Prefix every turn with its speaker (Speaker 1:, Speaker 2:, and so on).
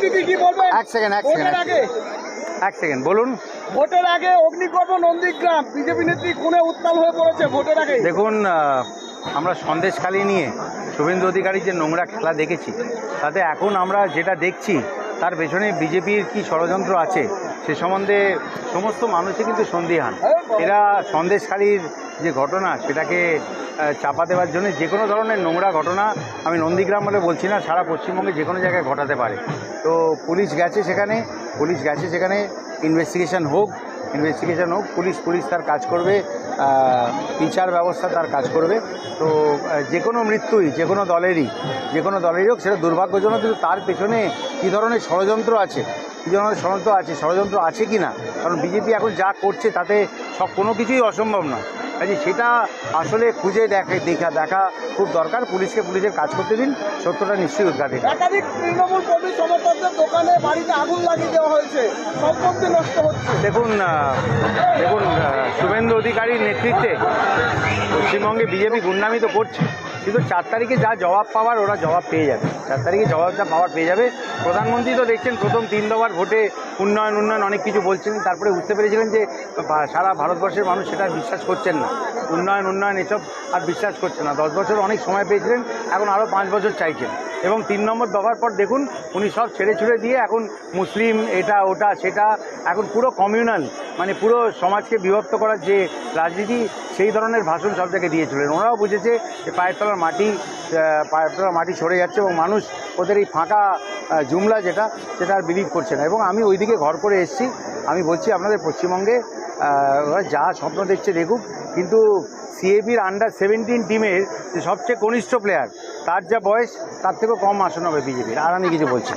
Speaker 1: পরিস্থিতি কি বলবেন?
Speaker 2: এক সেকেন্ড এক সেকেন্ড
Speaker 1: আগে।
Speaker 2: এক সেকেন্ড বলুন।
Speaker 1: ভোটের আগে নন্দীগ্রাম বিজেপি নেত্রী খুনে উত্তাল হয়ে পড়েছে ভোটের আগে।
Speaker 2: দেখুন আমরা আমরা সন্দেশকালী নিয়ে শুভেন্দু অধিকারীর যে নোংরা খেলা দেখেছি তাতে এখন আমরা যেটা দেখছি তার পেছনে বিজেপির কি ষড়যন্ত্র আছে সে সম্বন্ধে সমস্ত মানুষই কিন্তু সন্দিহান। এরা সন্দেশকারীর যে ঘটনা, সেটাকে চাপা দেওয়ার জন্য যে কোনো ধরনের নোংরা ঘটনা, আমি নন্দীগ্রাম বলে বলছি না, সারা পশ্চিমবঙ্গে যে কোনো জায়গায় ঘটাতে পারে। তো পুলিশ গেছে সেখানে, পুলিশ গেছে সেখানে ইনভেস্টিগেশন হোক ইনভেস্টিগেশন হোক, পুলিশ পুলিশ তার কাজ করবে। বিচার ব্যবস্থা তার কাজ করবে। তো যে কোনো মৃত্যুই, যে কোনো দলেরই, যে কোনো দলেরই হোক, সেটা দুর্ভাগ্যজনক, কিন্তু তার পেছনে কী ধরনের ষড়যন্ত্র আছে? কী ধরনের ষড়যন্ত্র আছে? ষড়যন্ত্র আছে কি না? কারণ বিজেপি এখন যা করছে, তাতে সব কোনো কিছুই অসম্ভব নয়। কাজে সেটা আসলে খুঁজে দেখে, দেখা দেখা খুব দরকার। পুলিশকে পুলিশের কাজ করতে দিন। সত্যটা নিশ্চয়ই উদ্ঘাটিত
Speaker 1: দোকানে বাড়িতে আগুন লাগিয়ে দেওয়া হয়েছে। সম্পত্তি নষ্ট হচ্ছে।
Speaker 2: দেখুন দেখুন শুভেন্দু অধিকারীর নেতৃত্বে পশ্চিমবঙ্গে বিজেপি গুন্ডামি তো করছে। কিন্তু চার তারিখে যা জবাব পাওয়ার, ওরা জবাব পেয়ে যাবে। চার তারিখে জবাবটা পাওয়ার পেয়ে যাবে। প্রধানমন্ত্রী তো দেখছেন, প্রথম তিন দফার ভোটে উন্নয়ন উন্নয়ন অনেক কিছু বলছিলেন তারপরে বুঝতে পেরেছিলেন যে সারা ভারতবর্ষের মানুষ সেটা বিশ্বাস করছেন না। উন্নয়ন উন্নয়ন, এসব আর বিশ্বাস করছে না। দশ বছর অনেক সময় পেয়েছিলেন এখন আরও পাঁচ বছর চাইছেন। এবং তিন নম্বর দফার পর দেখুন উনি সব ছেড়ে ছুড়ে দিয়ে এখন মুসলিম এটা ওটা সেটা এখন পুরো কমিউনাল মানে পুরো সমাজকে বিভক্ত করার যে রাজনীতি সেই ধরনের ভাষণ সব জায়গায় দিয়েছিলেন। ওনারাও বুঝেছে যে পায়ের তলার মাটি আহ, পায়ের তলার মাটি সরে যাচ্ছে এবং মানুষ ওদের এই ফাঁকা জুমলা যেটা সেটা আর বিলিভ করছে না। এবং আমি ওইদিকে ঘর করে এসেছি। আমি বলছি আপনাদের পশ্চিমবঙ্গে ওরা যা স্বপ্ন দেখছে দেখুক, কিন্তু সিএবির আন্ডার সেভেন্টিন টিমের যে সবচেয়ে কনিষ্ঠ প্লেয়ার তার যা বয়স, তার থেকেও কম আসন হবে বিজেপির। আর আমি কিছু বলছি